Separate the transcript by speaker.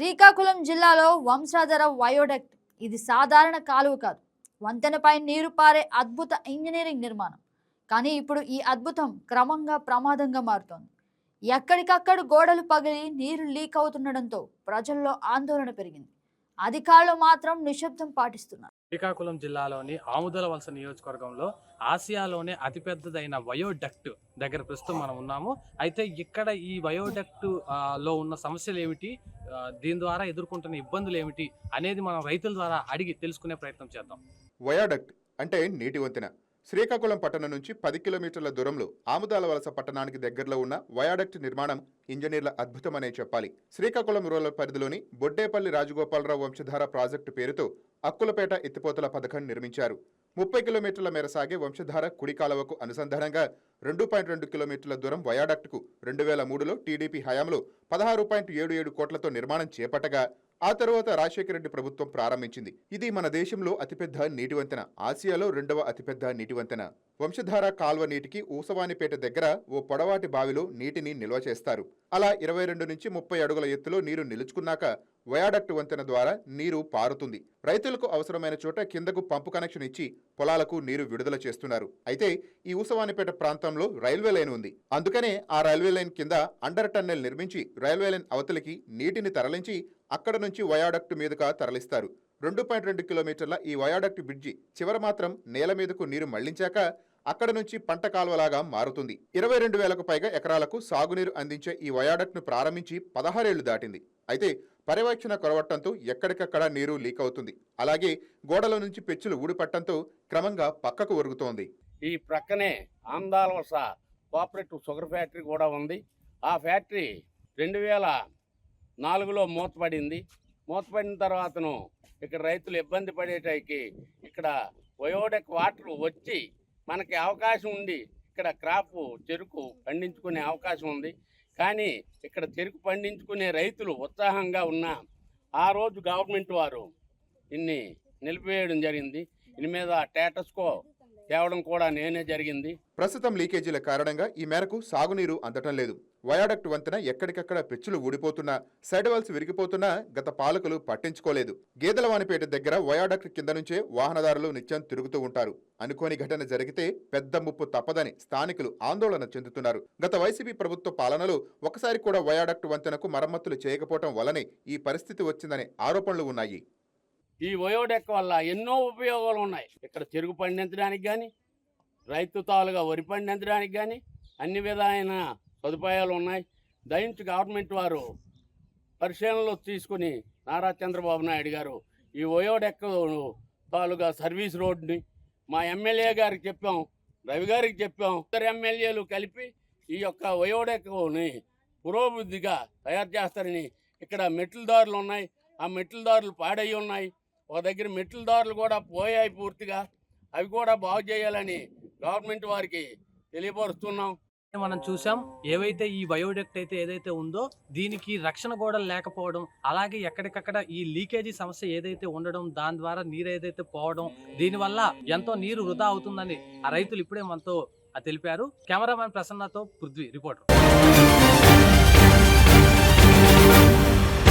Speaker 1: శ్రీకాకుళం జిల్లాలో వంశాధర వయోడక్ట్ ఇది సాధారణ కాలువ కాదు. వంతెనపై నీరు పారే అద్భుత ఇంజనీరింగ్ నిర్మాణం. కానీ ఇప్పుడు ఈ అద్భుతం క్రమంగా ప్రమాదంగా మారుతోంది. ఎక్కడికక్కడ గోడలు పగిలి నీరు లీక్ అవుతుండడంతో ప్రజల్లో ఆందోళన పెరిగింది. అధికారులు మాత్రం నిశ్శబ్దం పాటిస్తున్నారు.
Speaker 2: శ్రీకాకుళం జిల్లాలోని ఆముదల వలస నియోజకవర్గంలో ఆసియాలోనే అతిపెద్దదైన వయోడక్ట్ దగ్గర ప్రస్తుతం మనం ఉన్నాము. అయితే ఇక్కడ ఈ వయోడక్ట్లో ఉన్న సమస్యలు ఏమిటి? దీని ద్వారా ఎదుర్కొంటున్న ఇబ్బందులు ఏమిటి? అనేది మనం రైతుల ద్వారా అడిగి తెలుసుకునే ప్రయత్నం చేద్దాం.
Speaker 3: వయాడక్ట్ అంటే నీటి వంతెన. శ్రీకాకుళం పట్టణం నుంచి పది కిలోమీటర్ల దూరంలో ఆముదాల వలస పట్టణానికి దగ్గరలో ఉన్న వయాడక్ట్ నిర్మాణం ఇంజనీర్ల అద్భుతమనే చెప్పాలి. శ్రీకాకుళం రూరల్ పరిధిలోని బొడ్డేపల్లి రాజగోపాలరావు వంశధార ప్రాజెక్టు పేరుతో అక్కులపేట ఎత్తిపోతల పథకం నిర్మించారు. ముప్పై కిలోమీటర్ల మేర సాగే వంశధార కుడి కాలువకు అనుసంధానంగా రెండు పాయింట్ రెండు కిలోమీటర్ల దూరం వయాడక్ట్కు రెండు వేల మూడులో టీడీపీ హయాంలో పదహారు పాయింట్ ఏడు ఏడు కోట్లతో నిర్మాణం చేపట్టగా ఆ తరువాత రాజశేఖర రెడ్డి ప్రభుత్వం ప్రారంభించింది. ఇది మన దేశంలో అతిపెద్ద నీటి వంతెన. ఆసియాలో రెండవ అతిపెద్ద నీటి వంతెన. వంశధార కాల్వ నీటికి ఊసవానిపేట దగ్గర ఓ పొడవాటి బావిలో నీటిని నిల్వ చేస్తారు. అలా ఇరవై రెండు నుంచి ముప్పై అడుగుల ఎత్తులో నీరు నిలుచుకున్నాక వయాడక్ట్ వంతెన ద్వారా నీరు పారుతుంది. రైతులకు అవసరమైన చోట కిందకు పంపు కనెక్షన్ ఇచ్చి పొలాలకు నీరు విడుదల చేస్తున్నారు. అయితే ఈ ఊసవానిపేట ప్రాంతంలో రైల్వే లైన్ ఉంది. అందుకనే ఆ రైల్వే లైన్ కింద అండర్ టన్నెల్ నిర్మించి రైల్వే లైన్ అవతలికి నీటిని తరలించి అక్కడ నుంచి వయాడక్ట్ మీదుగా తరలిస్తారు. రెండు పాయింట్ రెండు కిలోమీటర్ల ఈ వయాడక్ట్ బ్రిడ్జి చివర మాత్రం నేల మీదకు నీరు మళ్ళించాక అక్కడ నుంచి పంట కాలువలాగా మారుతుంది. ఇరవై రెండు వేలకు పైగా ఎకరాలకు సాగునీరు అందించే ఈ వయాడక్ట్ను ప్రారంభించి పదహారేళ్ళు దాటింది. అయితే పర్యవేక్షణ కొరవట్టంతో ఎక్కడికక్కడ నీరు లీక్ అవుతుంది. అలాగే గోడల నుంచి పెచ్చులు ఊడిపట్టడంతో క్రమంగా పక్కకు ఒరుగుతోంది.
Speaker 4: ఈ ప్రక్కనే ఆందాల వలస కోఆపరేటివ్ షుగర్ ఫ్యాక్టరీ కూడా ఉంది. ఆ ఫ్యాక్టరీ రెండు వేల నాలుగులో మూతపడింది. మూతపడిన తర్వాతను ఇక్కడ రైతులు ఇబ్బంది పడేటానికి ఇక్కడ వయోడెక్ వాటర్ వచ్చి మనకి అవకాశం ఉంది ఇక్కడ క్రాప్ చెరుకు పండించుకునే అవకాశం ఉంది. కానీ ఇక్కడ చెరుకు పండించుకునే రైతులు ఉత్సాహంగా ఉన్న ఆ రోజు గవర్నమెంట్ వారు ఇన్ని నిలిపివేయడం జరిగింది. దీని మీద టేటస్కో తేవడం కూడా నేనే జరిగింది.
Speaker 3: ప్రస్తుతం లీకేజీల కారణంగా ఈ మేరకు సాగునీరు అందటం లేదు. వయాడక్ట్ వంతెన ఎక్కడికక్కడ పెచ్చులు ఊడిపోతున్నా సైడ్ వాల్స్ విరిగిపోతున్నా గత పాలకులు పట్టించుకోలేదు. గేదెలవానిపేట దగ్గర వయాడక్ట్ కింద నుంచే వాహనదారులు నిత్యం తిరుగుతూ ఉంటారు. అనుకోని ఘటన జరిగితే పెద్ద ముప్పు తప్పదని స్థానికులు ఆందోళన చెందుతున్నారు. గత వైసీపీ ప్రభుత్వ పాలనలో ఒకసారి కూడా వయాడక్ట్ వంతెనకు మరమ్మతులు చేయకపోవటం వల్లనే ఈ పరిస్థితి వచ్చిందనే ఆరోపణలు ఉన్నాయి.
Speaker 4: ఈ వయోడెక్ వల్ల ఎన్నో ఉపయోగాలు ఉన్నాయి. ఇక్కడ చెరుకు పండించడానికి కానీ రైతు తాలుగా వరి పండించడానికి కానీ అన్ని విధమైన సదుపాయాలు ఉన్నాయి. దయించి గవర్నమెంట్ వారు పరిశీలనలో తీసుకుని నారా చంద్రబాబు నాయుడు గారు ఈ వయోడెక్ తాలుగా సర్వీస్ రోడ్ని మా ఎమ్మెల్యే గారికి చెప్పాం రవి గారికి చెప్పాం. ఇద్దరు ఎమ్మెల్యేలు కలిపి ఈ యొక్క వయోడెక్కని పురోభివృద్ధిగా తయారు చేస్తారని ఇక్కడ మెట్ల దారులు ఉన్నాయి. ఆ మెట్ల దారులు పాడై ఉన్నాయి. ఒక దగ్గర మెట్ల దారులు కూడా పోయాయి పూర్తిగా. అవి కూడా బాగు చేయాలని గవర్నమెంట్ వారికి తెలియపరుస్తున్నాం.
Speaker 2: మనం చూసాం ఏవైతే ఈ బయోడెక్ట్ అయితే ఏదైతే ఉందో దీనికి రక్షణ గోడలు లేకపోవడం అలాగే ఎక్కడికక్కడ ఈ లీకేజీ సమస్య ఏదైతే ఉండడం దాని ద్వారా నీరు ఏదైతే పోవడం దీనివల్ల ఎంతో నీరు వృధా అవుతుందని ఆ రైతులు ఇప్పుడే మనతో తెలిపారు. కెమెరామ్యాన్ ప్రసన్నతో పృథ్వీ రిపోర్టర్.